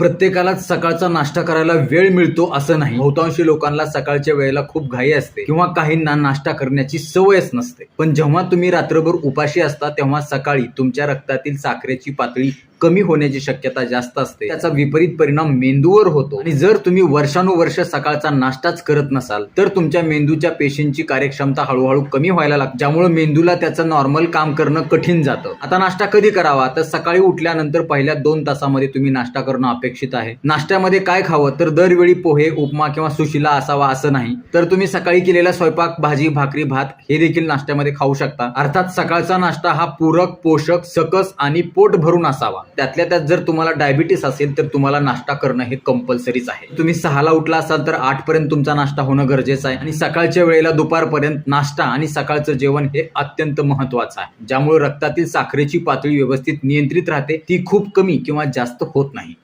प्रत्येकालाच सकाळचा नाश्ता करायला वेळ मिळतो असं नाही. बहुतांशी लोकांना सकाळच्या वेळेला खूप घाई असते किंवा काहींना नाश्ता करण्याची सवयच नसते. पण जेव्हा तुम्ही रात्रभर उपाशी असता तेव्हा सकाळी तुमच्या रक्तातील साखरेची पातळी कमी होण्याची शक्यता जास्त असते. त्याचा विपरीत परिणाम मेंदूवर होतो. आणि जर तुम्ही वर्षानुवर्ष सकाळचा नाश्ताच करत नसाल तर तुमच्या मेंदूच्या पेशींची कार्यक्षमता हळूहळू कमी व्हायला लागते. ज्यामुळे मेंदूला त्याचं नॉर्मल काम करणं कठीण जातं. आता नाश्ता कधी करावा? तर सकाळी उठल्यानंतर पहिल्या दोन तासामध्ये तुम्ही नाश्ता करणं अपेक्षित आहे. नाश्त्यामध्ये काय खावं? तर दरवेळी पोहे उपमा किंवा सुशिला असावा असं नाही. तर तुम्ही सकाळी केलेला स्वयंपाक भाजी भाकरी भात हे देखील नाश्त्यामध्ये खाऊ शकता. अर्थात सकाळचा नाश्ता हा पूरक पोषक सकस आणि पोट भरून असावा. त्यातल्या त्यात जर तुम्हाला डायबिटीस असेल तर तुम्हाला नाश्ता करणं हे कंपल्सरीच आहे. तुम्ही सहाला उठला असाल तर आठ पर्यंत तुमचा नाश्ता होणं गरजेचं आहे आणि सकाळच्या वेळेला दुपारपर्यंत नाश्ता आणि सकाळचं जेवण हे अत्यंत महत्वाचं आहे. ज्यामुळे रक्तातील साखरेची पातळी व्यवस्थित नियंत्रित राहते ती खूप कमी किंवा जास्त होत नाही.